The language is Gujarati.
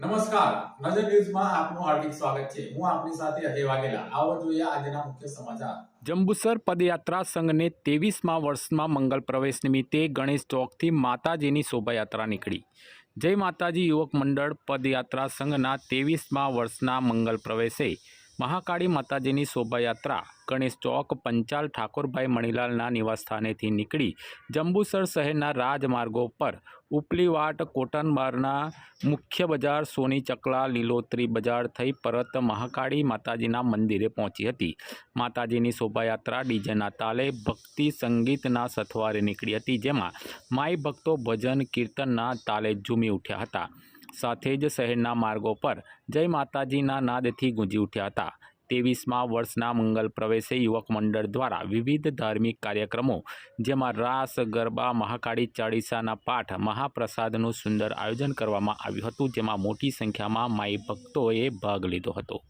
નમસ્કાર. નજર ન્યૂઝમાં આપનું હાર્દિક સ્વાગત છે. હું આપની સાથે અજય વાઘેલા. આવો જોઈએ આજના મુખ્ય સમાચાર. જંબુસર પદયાત્રા સંઘને ત્રેવીસમા વર્ષમાં મંગલ પ્રવેશ નિમિત્તે ગણેશ ચોકથી માતાજીની શોભાયાત્રા નીકળી. જય માતાજી, યુવક મંડળ પદયાત્રા સંઘના ત્રેવીસમા વર્ષના મંગલ પ્રવેશે મહાકાળી માતાજીની શોભાયાત્રા. ગણેશ ચોક, પંચાલ ઠાકોરભાઈ મણીલાલના નિવાસસ્થાનેથી નીકળી જંબુસર શહેરના રાજમાર્ગો પર ઉપલીવાટ કોટનબારના મુખ્ય બજાર, સોની ચકલા, લીલોતરી બજાર થઈ પરત મહાકાળી માતાજીના મંદિરે પહોંચી હતી. માતાજીની શોભાયાત્રા ડીજેના તાલે ભક્તિ સંગીતના સથવારે નીકળી હતી, જેમાં માઈ ભક્તો ભજન, કીર્તનના તાલે ઝૂમી ઉઠ્યા હતા. સાથે જ શહેરના માર્ગો પર જય માતાજીના નાદથી ગુંજી ઉઠ્યા હતા. ત્રેવીસમા વર્ષના મંગલ પ્રવેશે યુવક મંડળ દ્વારા વિવિધ ધાર્મિક કાર્યક્રમો, જેમાં રાસ, ગરબા, મહાકાળી ચાળીસાના પાઠ, મહાપ્રસાદનું સુંદર આયોજન કરવામાં આવ્યું હતું, જેમાં મોટી સંખ્યામાં માઈ ભક્તોએ ભાગ લીધો હતો.